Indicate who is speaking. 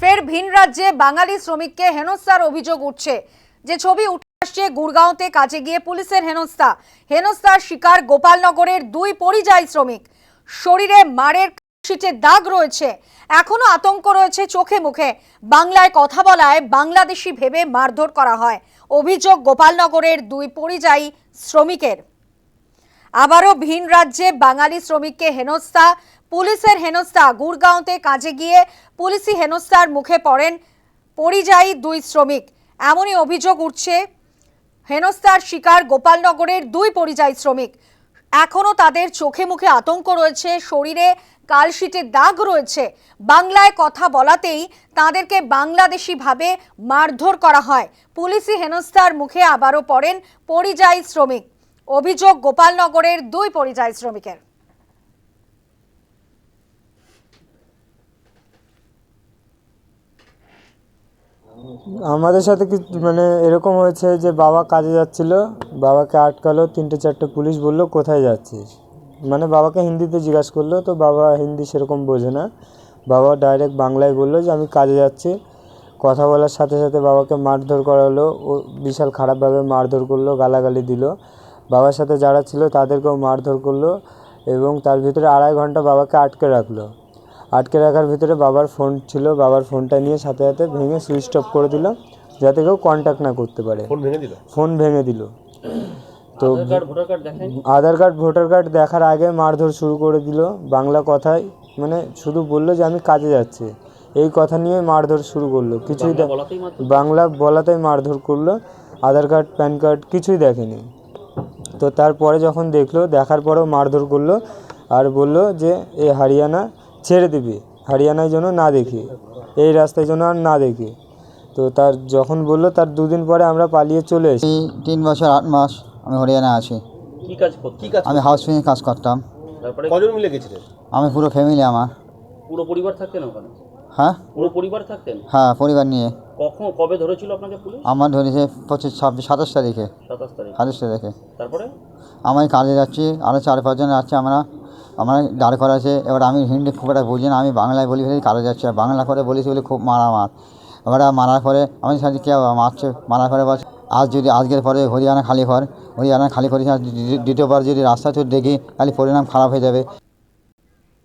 Speaker 1: ফের ভিন রাজ্যে বাঙালি শ্রমিককে হেনস্থার অভিযোগ উঠছে। যে ছবি উঠে আসছে গুড়গাঁওতে কাজে গিয়ে পুলিশের হেনস্থা। হেনস্থার শিকার গোপালনগরের দুই পরিযায়ী শ্রমিক। শরীরে মারের শীতের দাগ রয়েছে। এখনও আতঙ্ক রয়েছে চোখে মুখে। বাংলায় কথা বলায় বাংলাদেশি ভেবে মারধর করা হয়। অভিযোগ গোপালনগরের দুই পরিযায়ী শ্রমিকের। আবারও ভিন রাজ্যে বাঙালি শ্রমিককে হেনস্থা। পুলিশের হেনস্থা। গুড়গাঁওতে কাজে গিয়ে পুলিশি হেনস্থার মুখে পড়েন পরিযায়ী দুই শ্রমিক। এমনই অভিযোগ উঠছে, হেনস্থার শিকার গোপালনগরের দুই পরিযায়ী শ্রমিক। এখনও তাদের চোখে মুখে আতঙ্ক রয়েছে, শরীরে কালশিটের দাগ রয়েছে। বাংলায় কথা বলাতেই তাদেরকে বাংলাদেশিভাবে মারধর করা হয়। পুলিশি হেনস্থার মুখে আবারও পড়েন পরিযায়ী শ্রমিক। অভিযোগ গোপালনগরের দুই পরিযায়ী শ্রমিকের।
Speaker 2: আমাদের সাথে কি মানে এরকম হয়েছে যে বাবা কাজে যাচ্ছিল, বাবাকে আটকালো, তিনটে চারটে পুলিশ বলল, কোথায় যাচ্ছিস? মানে বাবাকে হিন্দিতে জিজ্ঞাসা করল, তো বাবা হিন্দি সেরকম বোঝে না। বাবা ডাইরেক্ট বাংলায় বলল যে, আমি কাজে যাচ্ছি। কথা বলার সাথে সাথে বাবাকে মারধর করা হলো ও বিশাল খারাপভাবে মারধর করল, গালাগালি দিল। বাবার সাথে যারা ছিল তাদেরকেও মারধর করল এবং তার ভিতরে আড়াই ঘণ্টা বাবাকে আটকে রাখল। আটকে রাখার ভিতরে বাবার ফোন ছিল বাবার ফোনটা নিয়ে সাথে সাথে ভেঙে সুইচ অফ করে দিল যাতে কেউ কন্ট্যাক্ট না করতে পারে।
Speaker 3: ফোন ভেঙে দিল?
Speaker 2: ফোন ভেঙে দিল। তো
Speaker 4: কার্ড ভোটার কার্ড দেখায়নি?
Speaker 2: আধার কার্ড ভোটার কার্ড দেখার আগে মারধর শুরু করে দিল বাংলা কথায় মানে শুধু বলল যে আমি কাজে যাচ্ছি। এই কথা নিয়ে মারধর শুরু করল কিছুই
Speaker 4: বাংলা বলাতেই
Speaker 2: মারধর? করল আধার কার্ড প্যান কার্ড কিছুই দেখেনি। তো তারপরে যখন দেখল দেখার পরেও মারধর করল আর বলল যে এ হরিয়ানা ছেড়ে দিবি হরিয়ানায় যেন না দেখি এই রাস্তায় যেন আর না দেখি। তো তার যখন বলল তার দুদিন পরে আমরা পালিয়ে চলে এসেছি।
Speaker 5: তিন বছর আট মাস আমি হরিয়ানা আছি।
Speaker 4: কি কাজ করতে
Speaker 3: কি কাজ
Speaker 5: আমি হাউস কাজ করতাম।
Speaker 4: তারপরে?
Speaker 3: কজন মিলে গেছিলেন
Speaker 5: আমি পুরো ফ্যামিলি আমার।
Speaker 4: পুরো পরিবার থাকতেন ওখানে?
Speaker 5: হ্যাঁ?
Speaker 4: পুরো পরিবার থাকতেন?
Speaker 5: হ্যাঁ পরিবার নিয়ে।
Speaker 4: কখন কবে ধরেছিল আপনাকে পুলিশ?
Speaker 5: আমার ধরেছে পঁচিশ ছাব্বিশ সাতাশ তারিখে।
Speaker 4: সাতাশ তারিখ।
Speaker 5: সাতাশ তারিখে।
Speaker 4: তারপরে?
Speaker 5: আমি কাজে যাচ্ছি আরও চার পাঁচজন যাচ্ছে আমরা। আমার দাঁড় করা আছে, এবার আমি হিন্দি খুব একটা বুঝি না, আমি বাংলায় বলি ফেলি কাজে যাচ্ছে, আর বাংলা করে বলে খুব মারা মার এবার মারার পরে আমি সাথে কে মারছে, মারার পরে বলছে, আজ যদি আজকের পরে হরিয়ানা খালি কর, হরিয়ানা খালি করে দ্বিতীয়বার যদি রাস্তা তো দেখি, তাহলে পরিণাম খারাপ হয়ে যাবে।